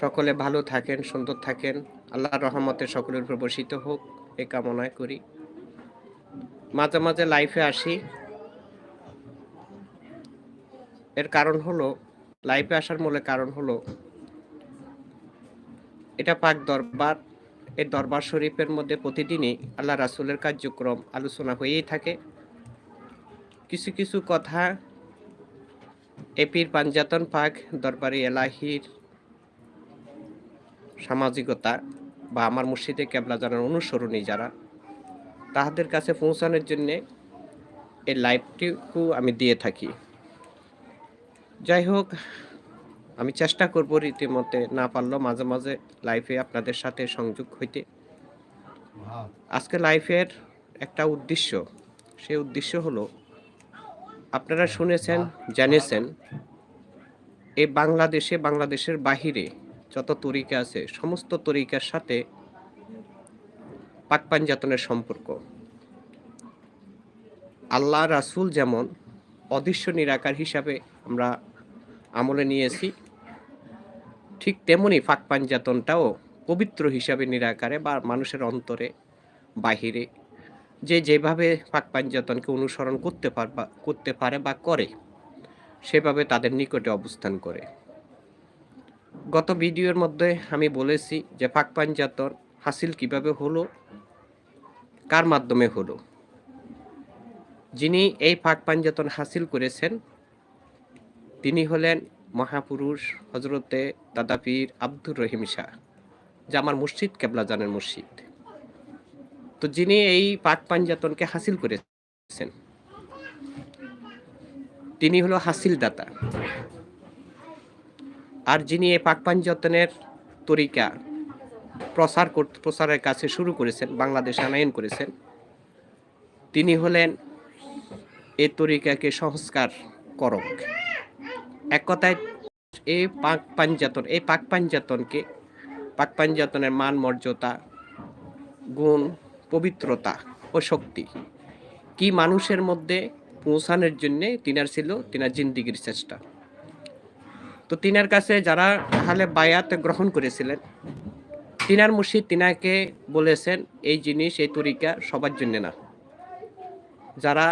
সকলে ভালো থাকেন, সুন্দর থাকেন। আল্লাহর রহমতে সকলের উপর বর্ষিত হোক, এ কামনায় করি। মাঝে মাঝে লাইফে আসি। এর কারণ হলো লাইফে আসার মূলে কারণ হলো, এটা পাক দরবার এই দরবার শরীফের মধ্যে প্রতিদিনই আল্লাহ রাসুলের কার্যক্রম আলোচনা হয়েই থাকে। কিছু কিছু কথা এপির পাঞ্জাতন পাক দরবারি এলাহির সামাজিকতা বা আমার মুর্শিদে ক্যাবলা জানার অনুসরণী যারা তাহাদের কাছে পৌঁছানোর জন্যে এই লাইভটিকু আমি দিয়ে থাকি। যাই হোক আমি চেষ্টা করব রীতিমতে না পারলেও মাঝে মাঝে লাইফে আপনাদের সাথে সংযোগ হইতে। আজকে লাইফের একটা উদ্দেশ্য সেই উদ্দেশ্য হলো আপনারা শুনেছেন জেনেছেন এই বাংলাদেশে বাংলাদেশের বাহিরে যত তরিকা আছে, সমস্ত তরিকার সাথে পাক পাঞ্জাতনের সম্পর্ক। আল্লাহ রাসূল যেমন অদৃশ্য নিরাকার হিসাবে আমরা আমলে নিয়েছি, ঠিক তেমনি ফাঁক পাঞ্জাতনটাও পবিত্র হিসাবে নিরাকারে বা মানুষের অন্তরে, বাহিরে, যে যেভাবে ফাঁক পাঞ্জাতনকে অনুসরণ করতে পারবা করতে পারে বা করে, সেভাবে তাদের নিকটে অবস্থান করে। গত ভিডিওর মধ্যে আমি বলেছি যে ফাঁক পাঞ্জাতন হাসিল কীভাবে হলো, কার মাধ্যমে হলো। যিনি এই ফাঁক পাঞ্জাতন হাসিল করেছেন, তিনি হলেন মহাপুরুষ হজরতে দাদাপীর আব্দুর রহিম শাহ যা আমার মুর্শিদ কেবলা জানের মুর্শিদ। তো যিনি এই পাক পাঞ্জাতনকে হাসিল করেছেন, তিনি হলো হাসিল দাতা আর যিনি এই পাক পাঞ্জাতনের তরিকা প্রসার প্রসারের কাছে শুরু করেছেন, বাংলাদেশ আনায়ন করেছেন, তিনি হলেন এ তরিকাকে সংস্কার করক। এক কথায় এই পাক পাঞ্জাতন এই পাক পাঞ্জাতনকে পাক পাঞ্জাতনের মান, মর্যাদা, গুণ, পবিত্রতা ও শক্তি কি মানুষের মধ্যে পৌঁছানোর জন্যে তিনার ছিল, তিনার জিন্দিগির চেষ্টা। তো তিনার কাছে যারা তাহলে বায়াত গ্রহণ করেছিলেন, তিনার মুর্শিদ তিনাকে বলেছেন, এই জিনিস, এই তরিকা সবার জন্য না। যারা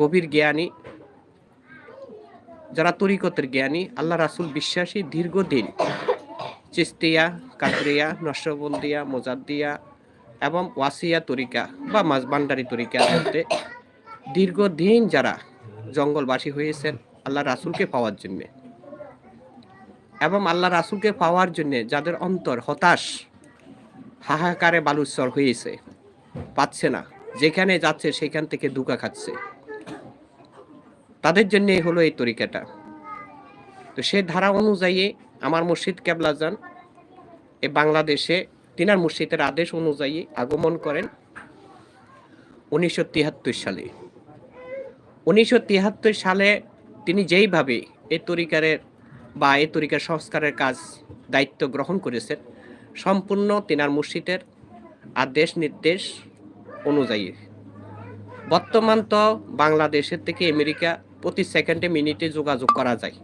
গভীর জ্ঞানী, যারা তরিকতের জ্ঞানী, আল্লাহ রাসুল বিশ্বাসী দীর্ঘদিন চিস্তিয়া কাতরিয়া নশবন্দিয়া মোজাদ্দিয়া এবং ওয়াসিয়া তরিকা বা মাঝবান্ডারি তরিকা মধ্যে দীর্ঘদিন যারা জঙ্গলবাসী হয়েছেন, আল্লাহ রাসুলকে পাওয়ার জন্যে। এবং আল্লাহ রাসুলকে পাওয়ার জন্যে যাদের অন্তর হতাশ, হাহাকারে বালুস্বর হয়েছে, পাচ্ছে না। যেখানে যাচ্ছে সেখান থেকে দুকা খাচ্ছে। তাদের জন্য হলো এই তরিকাটা। তো সে ধারা অনুযায়ী আমার মুর্শিদ কেবলাজান এ বাংলাদেশে তিনার মুর্শিদের আদেশ অনুযায়ী আগমন করেন উনিশশো তিয়াত্তর সালে। উনিশশো তিয়াত্তর সালে তিনি যেইভাবে এই তরিকারের বা এ তরিকার সংস্কারের কাজ দায়িত্ব গ্রহণ করেছেন সম্পূর্ণ তিনার মুর্শিদের আদেশ নির্দেশ অনুযায়ী। বর্তমান তো বাংলাদেশের থেকে আমেরিকা প্রতি সেকেন্ডে মিনিটে যোগাযোগ করা যায়।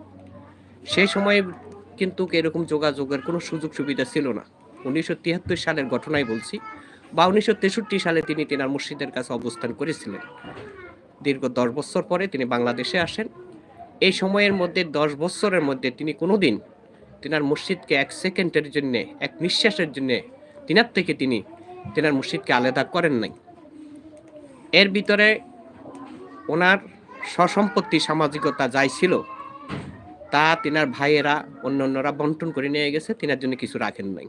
সেই সময়ে কিন্তু এরকম যোগাযোগের কোনো সুযোগ সুবিধা ছিল না। উনিশশো তিয়াত্তর সালের ঘটনাই বলছি বা উনিশশো তেষট্টি সালে তিনি তেনার মুর্শিদের কাছে অবস্থান করেছিলেন। দীর্ঘ দশ বছর পরে তিনি বাংলাদেশে আসেন। এই সময়ের মধ্যে, দশ বছরের মধ্যে তিনি কোনোদিন তেনার মসজিদকে এক সেকেন্ডের জন্যে, এক নিঃশ্বাসের জন্যে, তিনার থেকে তিনি তেনার মসজিদকে আলাদা করেন নাই। এর ভিতরে ওনার সসম্পত্তি, সামাজিকতা যাই ছিল, তা তিনার ভাইয়েরা অন্য অন্যরা বন্টন করে নিয়ে গেছে, তিনার জন্য কিছু রাখেন নাই।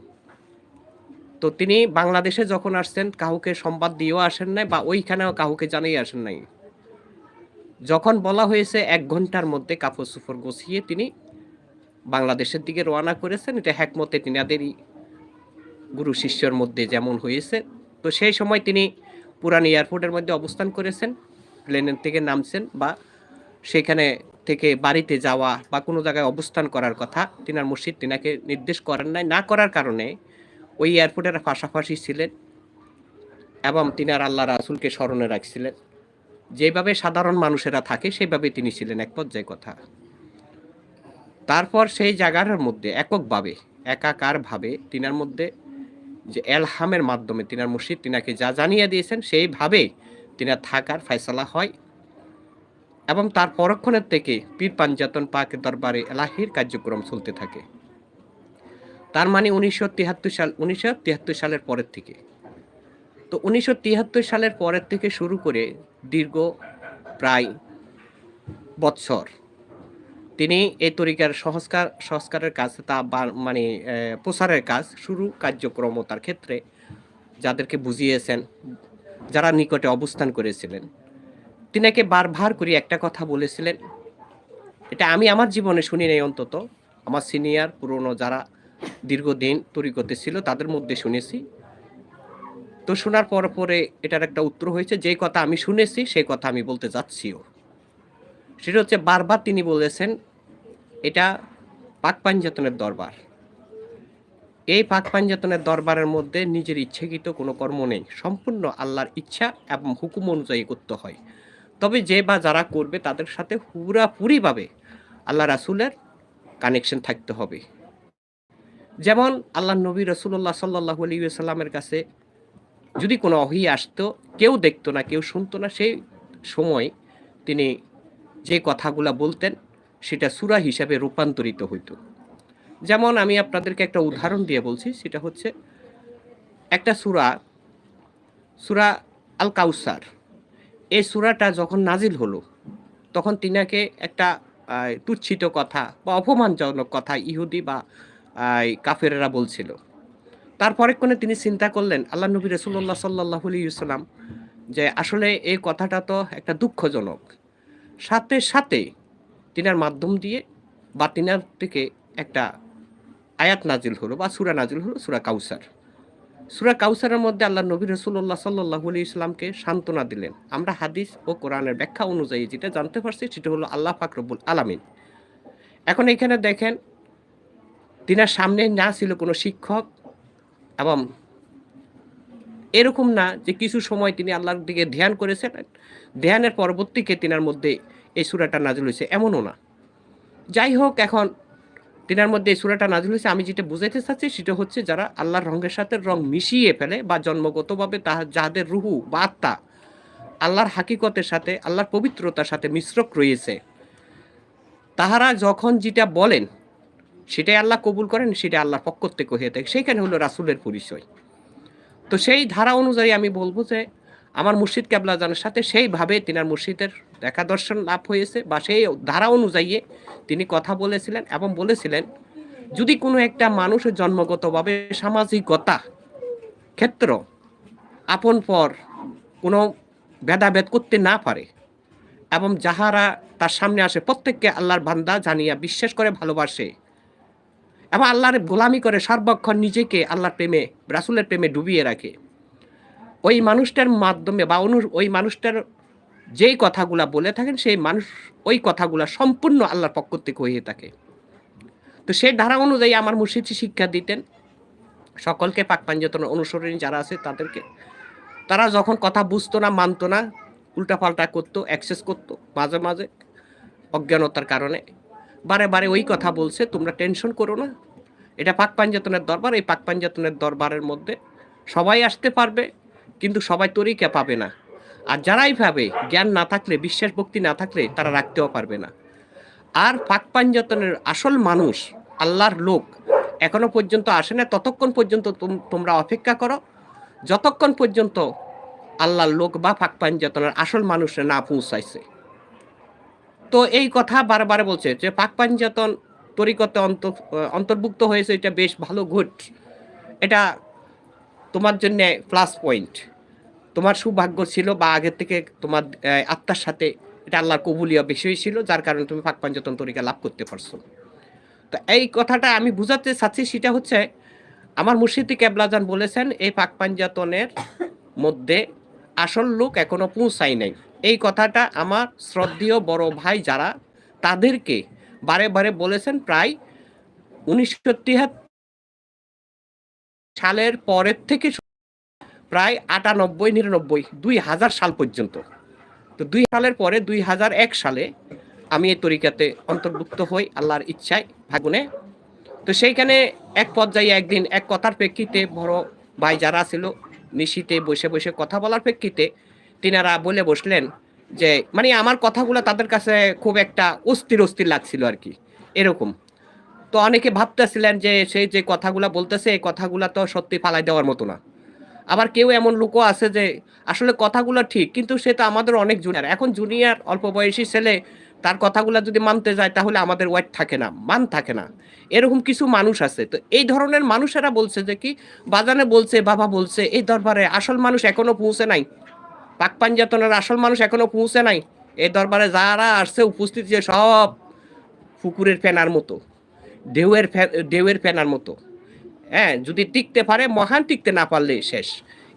তো তিনি বাংলাদেশে যখন আসছেন, কাউকে সংবাদ দিয়েও আসেন নাই বা ওইখানেও কাউকে জানিয়ে আসেন নাই। যখন বলা হয়েছে এক ঘণ্টার মধ্যে কাপড় সুফর গুছিয়ে তিনি বাংলাদেশের দিকে রওনা করেছেন, এটা হ্যাকমতে তিনাদেরই গুরু শিষ্যর মধ্যে যেমন হয়েছে। তো সেই সময় তিনি পুরান এয়ারপোর্টের মধ্যে অবস্থান করেছেন, প্লেনের থেকে নামছেন বা সেখানে থেকে বাড়িতে যাওয়া বা কোনো জায়গায় অবস্থান করার কথা তিনার মুর্শিদ তিনাকে নির্দেশ করেন নাই। না করার কারণে ওই এয়ারপোর্টের পাশাপাশি ছিলেন এবং তিনার আল্লাহ রাসুলকে স্মরণে রাখছিলেন। যেভাবে সাধারণ মানুষেরা থাকে সেভাবে তিনি ছিলেন এক পর্যায়ে কথা। তারপর সেই জায়গার মধ্যে এককভাবে, একাকারভাবে তিনার মধ্যে যে এলহামের মাধ্যমে তিনার মুর্শিদ তিনাকে যা জানিয়ে দিয়েছেন সেইভাবে তিনার থাকার ফয়সালা হয় এবং তার পরক্ষণের থেকে পীর পাঞ্জাতন পাক দরবারে এলাহির কার্যক্রম চলতে থাকে। তার মানে উনিশশো তিয়াত্তর সাল, উনিশশো তিয়াত্তর সালের পরের থেকে। তো উনিশশো তিয়াত্তর সালের পরের থেকে শুরু করে দীর্ঘ প্রায় বৎসর। তিনি এই তরিকার সংস্কার, সংস্কারের কাজ তা মানে প্রসারের কাজ শুরু কার্যক্রম তার ক্ষেত্রে যাদেরকে বুঝিয়েছেন, যারা নিকটে অবস্থান করেছিলেন। তিনাকে বারবার করে একটা কথা বলেছিলেন, এটা আমি আমার জীবনে শুনি নাই অন্তত। আমার সিনিয়র পুরনো যারা দীর্ঘদিন তরিকতে ছিল তাদের মধ্যে শুনেছি। তো শোনার পর পরে এটার একটা উত্তর হয়েছে, যে কথা আমি শুনেছি সেই কথা আমি বলতে যাচ্ছিও। সেটা হচ্ছে বারবার তিনি বলেছেন, এটা পাক পাঞ্জাতনের দরবার। এই পাক পাঞ্জাতনের দরবারের মধ্যে নিজের ইচ্ছাকৃত কোনো কর্ম নেই, সম্পূর্ণ আল্লাহর ইচ্ছা এবং হুকুম অনুযায়ী করতে হয়। তবে যে বা যারা করবে তাদের সাথে পুরাপুরিভাবে আল্লাহ রাসুলের কানেকশন থাকতে হবে। যেমন আল্লাহ নবী রসুল্লাহ সাল্লাহ আলী সাল্লামের কাছে যদি কোনো অহি আসতো, কেউ দেখতো না, কেউ শুনতো না, সেই সময় তিনি যে কথাগুলা বলতেন, সেটা সুরা হিসাবে রূপান্তরিত হইতো। যেমন আমি আপনাদেরকে একটা উদাহরণ দিয়ে বলছি, সেটা হচ্ছে একটা সুরা সুরা আল কাউসার এই সুরাটা যখন নাজিল হলো, তখন তিনাকে একটা তুচ্ছিত কথা বা অপমানজনক কথা ইহুদি বা কাফেরেরা বলছিল। তারপরে কোনে তিনি চিন্তা করলেন, আল্লাহ নবী রসুল্লাহ সাল্লাহ ইসলাম যে আসলে এই কথাটা তো একটা দুঃখজনক। সাথে সাথে তিনার মাধ্যম দিয়ে বা তিনার থেকে একটা আয়াত নাজিল হলো বা সুরা নাজিল হলো সুরা কাউসার। সুরা কাউসারের মধ্যে আল্লাহ নবী রসুল্লাহ সাল্লাহ আলি ইসলামকে সান্ত্বনা দিলেন। আমরা হাদিস ও কোরআনের ব্যাখ্যা অনুযায়ী যেটা জানতে পারছি সেটা হলো আল্লাহ ফাকরবুল আলামিন। এখন এখানে দেখেন, তিনার সামনে না ছিল কোনো শিক্ষক এবং এরকম না যে কিছু সময় তিনি আল্লাহর দিকে ধ্যান করেছেন, ধ্যানের পরবর্তীকে তিনার মধ্যে এই সুরাটা নাজিল হয়েছে। এমনও না। যাই হোক, এখন তিনার মধ্যে এই সুরাটা নাজিল হয়েছে। আমি যেটা বুঝাইতে চাচ্ছি সেটা হচ্ছে যারা আল্লাহর রঙের সাথে রং মিশিয়ে ফেলে বা জন্মগতভাবে তাহা যাদের রুহু বা আত্মা আল্লাহর হাকিকতের সাথে, আল্লাহর পবিত্রতার সাথে মিশ্রক রয়েছে, তাহারা যখন যেটা বলেন সেটাই আল্লাহ কবুল করেন সেটা আল্লাহর পক্ষ থেকে হয়ে থাকে। সেইখানে হলো রাসুলের পরিচয়। তো সেই ধারা অনুযায়ী আমি বলব যে, আমার মুর্শিদ কেবলাজানের সাথে সেইভাবে তিনার মুর্শিদের দেখা দর্শন লাভ হয়েছে বা সেই ধারা অনুযায়ী তিনি কথা বলেছিলেন এবং বলেছিলেন, যদি কোনো একটা মানুষের জন্মগতভাবে সামাজিকতা ক্ষেত্র আপন পর কোনো ভেদাভেদ করতে না পারে এবং যাহারা তার সামনে আসে, প্রত্যেককে আল্লাহর বান্দা জানিয়া বিশ্বাস করে, ভালোবাসে এবং আল্লাহর গোলামি করে সর্বক্ষণ নিজেকে আল্লাহর প্রেমে, রাসুলের প্রেমে ডুবিয়ে রাখে। ওই মানুষটার মাধ্যমে বা অনু, ওই মানুষটার যেই কথাগুলা বলে থাকেন, সেই মানুষ, ওই কথাগুলা সম্পূর্ণ আল্লাহর পক্ষ থেকে হয়ে থাকে। তো সেই ধারা অনুযায়ী আমার মুর্শিদ শিক্ষা দিতেন। সকলকে পাক পাঞ্জাতন অনুসরণী যারা আছে তাদেরকে। তারা যখন কথা বুঝতো না, মানতো না, উল্টাপাল্টা করতো অ্যাক্সেস করতো মাঝে মাঝে অজ্ঞানতার কারণে। বারে বারে ওই কথা বলছে, তোমরা টেনশন করো না। এটা পাক পাঞ্জাতনের দরবার, এই পাক পাঞ্জাতনের দরবারের মধ্যে সবাই আসতে পারবে, কিন্তু সবাই তরিকা পাবে না। আর যারাই ভাবে, জ্ঞান না থাকলে, বিশ্বাস ভক্তি না থাকলে, তারা রাখতেও পারবে না। আর পাক পাঞ্জাতনের আসল মানুষ, আল্লাহর লোক, এখনও পর্যন্ত আসে না, ততক্ষণ পর্যন্ত তোম- তোমরা অপেক্ষা করো। যতক্ষণ পর্যন্ত আল্লাহর লোক বা পাক পাঞ্জাতনের আসল মানুষে না পৌঁছাইছে। তো এই কথা বারবার বলছে যে পাক পাঞ্জাতন তরিকতে অন্ত অন্তর্ভুক্ত হয়েছে, এটা বেশ ভালো গুড এটা তোমার জন্য প্লাস পয়েন্ট তোমার সৌভাগ্য ছিল বা আগের থেকে তোমার আত্মার সাথে এটা আল্লাহর কবুলিয়া বেশি ছিল, যার কারণে তুমি পাক পাঞ্জাতন তরিকা লাভ করতে পারছ। তো এই কথাটা আমি বুঝাতে চাচ্ছি, সেটা হচ্ছে আমার মুর্শিদি কেবলাজান বলেছেন, এই পাক পাঞ্জাতনের মধ্যে আসল লোক এখনও পৌঁছায় নাই। এই কথাটা আমার শ্রদ্ধেয় বড় ভাই যারা, তাদেরকে বারে বারে বলেছেন প্রায় উনিশশো তিয়াত্তর সালের পরের থেকে প্রায় আটানব্বই, নিরানব্বই, দুই হাজার সাল পর্যন্ত। তো দুই সালের পরে দুই হাজার এক সালে আমি এই তরিকাতে অন্তর্ভুক্ত হই আল্লাহর ইচ্ছায় ভাগুনে। তো সেইখানে এক পর্যায়ে একদিন এক কথার প্রেক্ষিতে বড় ভাই যারা ছিল, নিশিতে বসে বসে কথা বলার প্রেক্ষিতে তিনারা বলে বসলেন যে মানে আমার কথাগুলো তাদের কাছে খুব একটা অস্থির অস্থির লাগছিল আর কি, এরকম। তো অনেকে ভাবতেছিলেন যে সেই যে কথাগুলো বলতেছে, এই কথাগুলো তো সত্যি ফালাই দেওয়ার মতো না। আবার কেউ এমন লোকও আছে যে, আসলে কথাগুলো ঠিক, কিন্তু সে তো আমাদের অনেক জুনিয়র এখন জুনিয়র অল্প বয়সী ছেলে, তার কথাগুলো যদি মানতে যায়, তাহলে আমাদের ওয়াইট থাকে না, মান থাকে না। এরকম কিছু মানুষ আছে। তো এই ধরনের মানুষেরা বলছে যে কি, বাজানে বলছে, বাবা বলছে, এই দরবারে আসল মানুষ এখনও পৌঁছে নাই। পাক পাঞ্জাতনের আসল মানুষ এখনও পৌঁছে নাই। এই দরবারে যারা আসছে উপস্থিত যে সব পুকুরের ফেনার মতো, ঢেউয়ের ঢেউয়ের ফেনার মতো। হ্যাঁ যদি টিকতে পারে, মহান টিকতে না পারলে শেষ।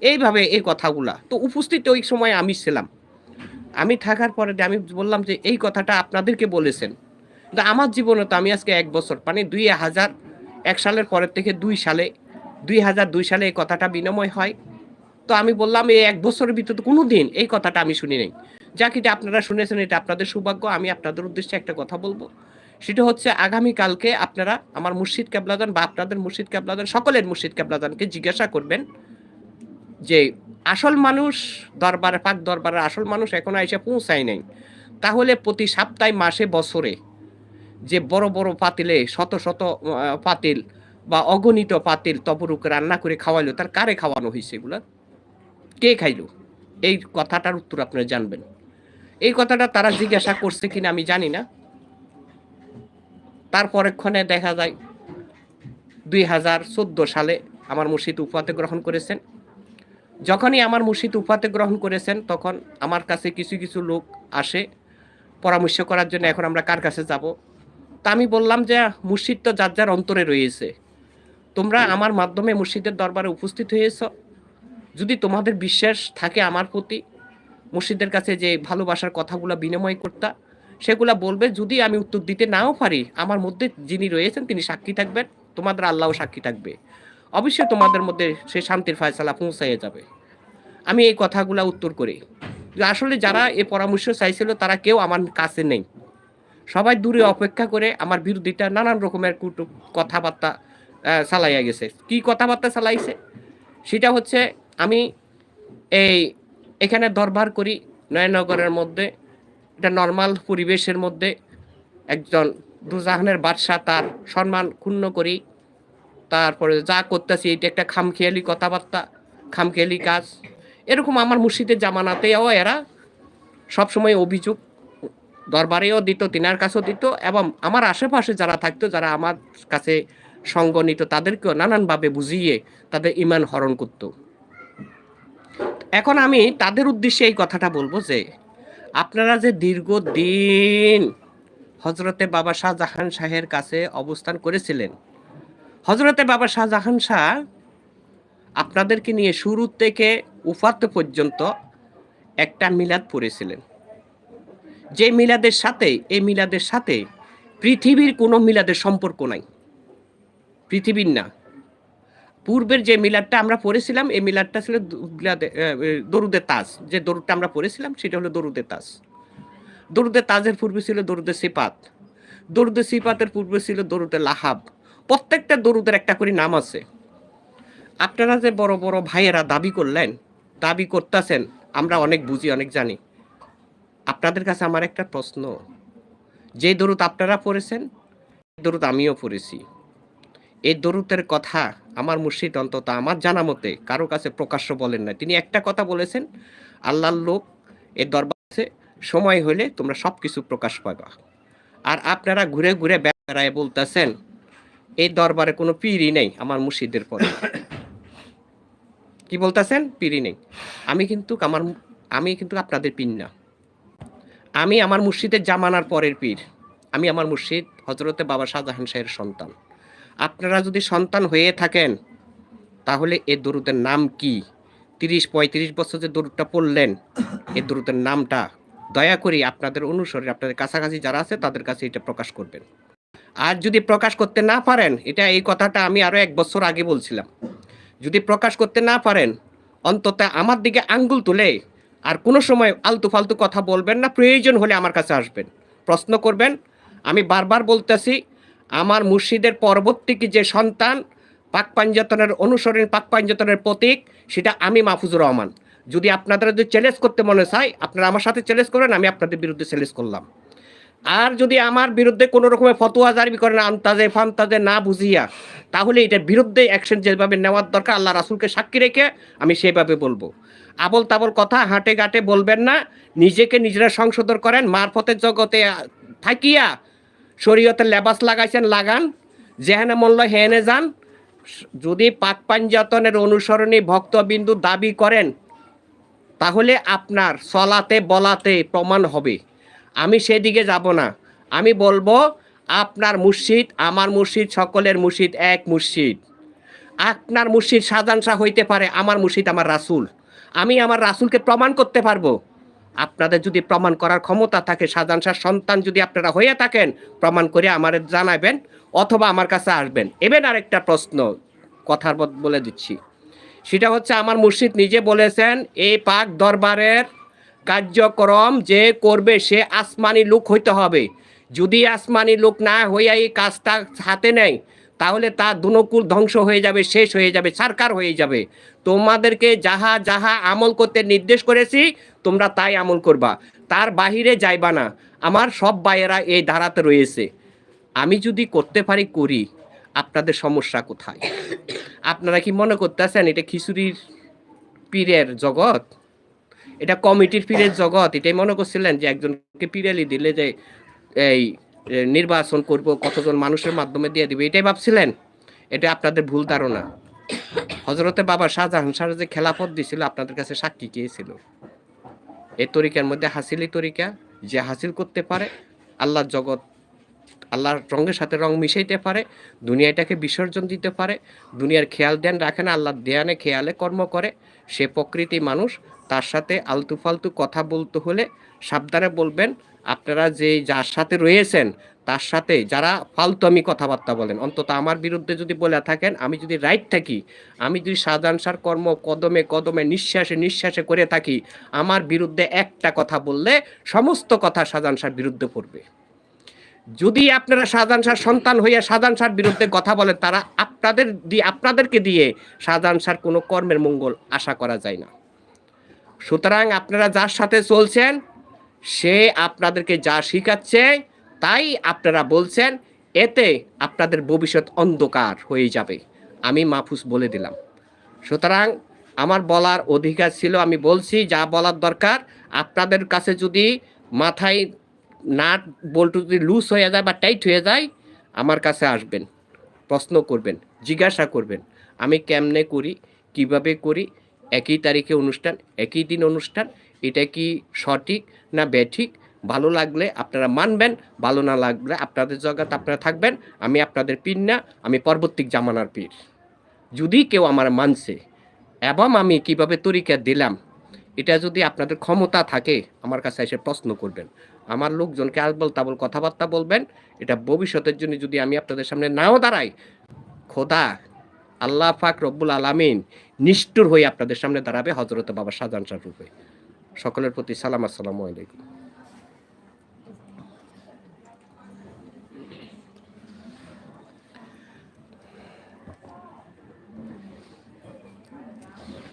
এইভাবে এই কথাগুলা। তো উপস্থিত ওই সময় আমি ছিলাম। আমি থাকার পরে আমি বললাম যে এই কথাটা আপনাদেরকে বলেছেন। কিন্তু আমার জীবনে তো আমি আজকে এক বছর মানে দুই হাজার এক সালের পরের থেকে দুই সালে, দুই হাজার দুই সালে এই কথাটা বিনিময় হয়। তো আমি বললাম এই এক বছরের ভিতরে কোনো দিন এই কথাটা আমি শুনি নাই। যা কিটা আপনারা শুনেছেন, এটা আপনাদের সৌভাগ্য। আমি আপনাদের উদ্দেশ্যে একটা কথা বলব। সেটা হচ্ছে আগামী কালকে আপনারা আমার মুর্শিদ ক্যাবলাদান বা আপনাদের মুর্শিদ ক্যাবলাদান, সকলের মুর্শিদ ক্যাবলাদানকে জিজ্ঞাসা করবেন যে, আসল মানুষ দরবারে, পাক দরবারে আসল মানুষ এখনও এসে পৌঁছায় নাই। তাহলে প্রতি সপ্তাহে, মাসে, বছরে যে বড় বড় পাতিলে, শত শত পাতিল বা অগণিত পাতিল তবরুক রান্না করে খাওয়াইলো, তার কারে খাওয়ানো হয়েছে এগুলা? কে খাইলো? এই কথাটার উত্তর আপনারা জানবেন। এই কথাটা তারা জিজ্ঞাসা করছে কিনা আমি জানি না। তার পরেক্ষণে দেখা যায়, দুই হাজার চোদ্দ সালে আমার মুর্শিদ উপাতে গ্রহণ করেছেন। যখনই আমার মুর্শিদ উপাতে গ্রহণ করেছেন, তখন আমার কাছে কিছু কিছু লোক আসে পরামর্শ করার জন্য, এখন আমরা কার কাছে যাব? তা আমি বললাম যে, মুর্শিদ তো যার যার অন্তরে রয়েছে। তোমরা আমার মাধ্যমে মুর্শিদের দরবারে উপস্থিত হয়েছ। যদি তোমাদের বিশ্বাস থাকে আমার প্রতি, মুর্শিদের কাছে যে ভালোবাসার কথাগুলো বিনিময় করতা, সেগুলা বলবে, যদি আমি উত্তর দিতে নাও পারি, আমার মধ্যে যিনি রয়েছেন তিনি সাক্ষী থাকবেন, তোমাদের আল্লাহও সাক্ষী থাকবে। অবশ্যই তোমাদের মধ্যে সে শান্তির ফয়সালা পৌঁছাইয়ে যাবে। আমি এই কথাগুলা উত্তর করি। আসলে যারা এ পরামর্শ চাইছিল, তারা কেউ আমার কাছে নেই। সবাই দূরে অপেক্ষা করে আমার বিরোধিতা, নানান রকমের কথাবার্তা চালাইয়া গেছে। কি কথাবার্তা চালাইছে? সেটা হচ্ছে আমি এই এখানে দরবার করি নয়নগরের মধ্যে। এটা নর্মাল পরিবেশের মধ্যে একজন দুজাহানের বাদশাহ তার সম্মান ক্ষুণ্ণ করি। তারপরে যা করতেছি এটা একটা খামখেয়ালি কথাবার্তা, খামখেয়ালি কাজ। এরকম আমার মুর্শিদের জামানাতেও এরা সবসময় অভিযোগ দরবারেও দিত, তিনার কাছেও দিত এবং আমার আশেপাশে যারা থাকতো, যারা আমার কাছে সঙ্গ নিত, তাদেরকেও নানানভাবে বুঝিয়ে তাদের ইমান হরণ করত। এখন আমি তাদের উদ্দেশ্যে এই কথাটা বলব যে, আপনারা যে দীর্ঘদিন হজরতে বাবা শাহজাহান শাহের কাছে অবস্থান করেছিলেন হজরতে বাবা শাহজাহান শাহ আপনাদেরকে নিয়ে শুরু থেকে উফাত পর্যন্ত একটা মিলাদ পড়েছিলেন। যে মিলাদের সাথে, এই মিলাদের সাথে পৃথিবীর কোনো মিলাদের সম্পর্ক নাই। পৃথিবীর না। পূর্বের যে মিলারটা আমরা পড়েছিলাম, এই মিলারটা ছিল দরুদে তাজ। যে দরুদটা আমরা পড়েছিলাম, সেটা হলো দরুদে তাজ। দরুদে তাজের পূর্বে ছিল দরুদে সিপাত দরুদে সিপাতের পূর্বে ছিল দরুদে লাহাব। প্রত্যেকটা দরুদের একটা করে নাম আছে। আপনারা যে বড় বড় ভাইয়েরা দাবি করলেন, দাবি করতেছেন, আমরা অনেক বুঝি, অনেক জানি। আপনাদের কাছে আমার একটা প্রশ্ন। যে দরুদ আপনারা পড়েছেন দরুদ আমিও পড়েছি। এই দরুদের কথা আমার মুর্শিদ অন্তত আমার জানা মতে কারও কাছে প্রকাশ্য বলেন না তিনি একটা কথা বলেছেন, আল্লাহর লোক এই দরবারে সময় হলে তোমরা সব কিছু প্রকাশ পাবা আর আপনারা ঘুরে ঘুরে বেড়ায় বলতেছেন, এই দরবারে কোনো পীরই নেই আমার মুর্শিদের পরে। কি বলতেছেন? পীরই নেই। আমি কিন্তু আমার, আমি কিন্তু আপনাদের পীর না। আমি আমার মুর্শিদের জামানার পরের পীর। আমি আমার মুর্শিদ হজরতে বাবা শাহজাহান শাহের সন্তান। আপনারা যদি সন্তান হয়ে থাকেন, তাহলে এ দরুদের নাম কি? তিরিশ, পঁয়ত্রিশ বছর যে দরুদটা পড়লেন, এ দরুদের নামটা দয়া করে আপনাদের অনুসরণে, আপনাদের কাছাকাছি যারা আছে, তাদের কাছে এটা প্রকাশ করবেন। আর যদি প্রকাশ করতে না পারেন, এটা এই কথাটা আমি আরও এক বছর আগে বলছিলাম। যদি প্রকাশ করতে না পারেন, অন্তত আমার দিকে আঙ্গুল তুলে আর কোনো সময় আলতু ফালতু কথা বলবেন না, প্রয়োজন হলে আমার কাছে আসবেন। প্রশ্ন করবেন, আমি বারবার বলতেছি আমার মুর্শিদের পরবর্তী যে সন্তান, পাক পাঞ্জাতনের অনুসরণ, পাক পাঞ্জাতনের প্রতীক, সেটা আমি মাহফুজুর রহমান। যদি আপনাদের যদি চ্যালেঞ্জ করতে মনে চায়, আপনারা আমার সাথে চ্যালেঞ্জ করেন, আমি আপনাদের বিরুদ্ধে চ্যালেঞ্জ করলাম। আর যদি আমার বিরুদ্ধে কোনো রকমের ফতোয়া জারি করেন, আন্তাজে, ফান্তাজে না বুঝিয়া, তাহলে এটার বিরুদ্ধে অ্যাকশন যেভাবে নেওয়ার দরকার, আল্লাহ রাসুলকে সাক্ষী রেখে আমি সেভাবে বলব। আবল তাবল কথা হাঁটে ঘাটে বলবেন না, নিজেকে নিজেরা সংশোধন করেন, মারফতের জগতে থাকিয়া শরীয়তের লেবাস লাগাইছেন, লাগান। যেহেনে মল্ল হেনে যান। যদি পাক পাঞ্জাতনের অনুসরণী ভক্তবিন্দু দাবি করেন, তাহলে আপনার চলাতে বলাতে প্রমাণ হবে। আমি সেদিকে যাব না। আমি বলব, আপনার মুর্শিদ, আমার মুর্শিদ, সকলের মুর্শিদ এক মুর্শিদ। আপনার মুর্শিদ সাজান শাহ হইতে পারে, আমার মুর্শিদ আমার রাসূল। আমি আমার রাসুলকে প্রমাণ করতে পারব। আপনাদের যদি প্রমাণ করার ক্ষমতা থাকে, সাজান শাহ সন্তান যদি আপনারা হয়ে থাকেন, প্রমাণ করে আমার জানাবেন অথবা আমার কাছে আসবেন। এবার আরেকটা প্রশ্ন কথার বলে দিচ্ছি। সেটা হচ্ছে, আমার মুর্শিদ নিজে বলেছেন এই পাক দরবারের কার্যক্রম যে করবে সে আসমানি লোক হইতে হবে। যদি আসমানি লোক না হইয়া এই কাজটা হাতে নেয় তাহলে তা দুনকুল ধ্বংস হয়ে যাবে, শেষ হয়ে যাবে, সারকার হয়ে যাবে। তোমাদেরকে যাহা যাহা আমল করতে নির্দেশ করেছি, তোমরা তাই আমল করবা। তার বাহিরে যাইবা না। আমার সব ভাইয়েরা এই ধারাতে রয়েছে। আমি যদি করতে পারি, করি। আপনাদের সমস্যা কোথায়? আপনারা কি মনে করতেছেন, এটা খিচুড়ির পীরের জগৎ? এটা কমিটির পীরের জগৎ? এটাই মনে করছিলেন যে একজনকে পিরালি দিলে যে এই নির্বাচন করব, কতজন মানুষের মাধ্যমে দিয়ে দিবে, এটাই ভাবছিলেন? এটা আপনাদের ভুল ধারণা। হজরতে বাবা শাহজাহান শাহ যে খেলাফত দিছিল, আপনাদের কাছে সাক্ষী গিয়েছিল এই তরিকার মধ্যে হাসিলি তরিকা, যে হাসিল করতে পারে আল্লাহর জগৎ, আল্লাহর রঙের সাথে রং মিশাইতে পারে, দুনিয়াটাকে বিসর্জন দিতে পারে, দুনিয়ার খেয়াল ধ্যান রাখে না, আল্লাহর ধ্যানে খেয়ালে কর্ম করে, সে প্রকৃতি মানুষ, তার সাথে আলতু ফালতু কথা বলতে হলে সাবধানে বলবেন আপনারা যে যার সাথে রয়েছেন, তার সাথে যারা ফালতু আমি কথাবার্তা বলেন, অন্তত আমার বিরুদ্ধে যদি বলে থাকেন, আমি যদি রাইট থাকি, আমি যদি সাজানসার কর্ম কদমে কদমে নিঃশ্বাসে নিঃশ্বাসে করে থাকি, আমার বিরুদ্ধে একটা কথা বললে সমস্ত কথা সাজানসার বিরুদ্ধে পড়বে। যদি আপনারা শাহজাহান শাহর সন্তান হইয়া শাহজাহান শাহর বিরুদ্ধে কথা বলেন, তারা আপনাদের দিয়ে আপনাদেরকে দিয়ে শাহজাহান শাহর কোনো কর্মের মঙ্গল আশা করা যায় না। সুতরাং আপনারা যার সাথে চলছেন সে আপনাদেরকে যা শিখাচ্ছে, তাই আপনারা বলছেন, এতে আপনাদের ভবিষ্যৎ অন্ধকার হয়ে যাবে। আমি মাহফুজ বলে দিলাম। সুতরাং আমার বলার অধিকার ছিল, আমি বলছি, যা বলার দরকার, আপনাদের কাছে যদি মাথায় নাট, বল্টু যদি লুজ হয়ে যায় বা টাইট হয়ে যায়, আমার কাছে আসবেন, প্রশ্ন করবেন, জিজ্ঞাসা করবেন, আমি কেমনে করি, কীভাবে করি, একই তারিখে অনুষ্ঠান, একই দিন অনুষ্ঠান, এটা কি সঠিক? না ব্যাঠিক ভালো লাগলে আপনারা মানবেন, ভালো না লাগলে আপনাদের জগৎ আপনারা থাকবেন, আমি আপনাদের পীর না, আমি পরবর্তী জামানার পীর। যদি কেউ আমার মানছে, এবং আমি কীভাবে তরিকা দিলাম, এটা যদি আপনাদের ক্ষমতা থাকে, আমার কাছে এসে প্রশ্ন করবেন। আমার লোকজনকে আলবল তাবল কথাবার্তা বলবেন, এটা ভবিষ্যতের জন্য যদি আমি আপনাদের সামনে নাও দাঁড়াই, খোদা, আল্লাহ পাক রব্বুল আলামিন নিষ্ঠুর হয়ে আপনাদের সামনে দাঁড়াবে হজরত বাবা শাহজাহান শাহ রূপে। সকলের প্রতি সালাম আসসালামু আলাইকুম।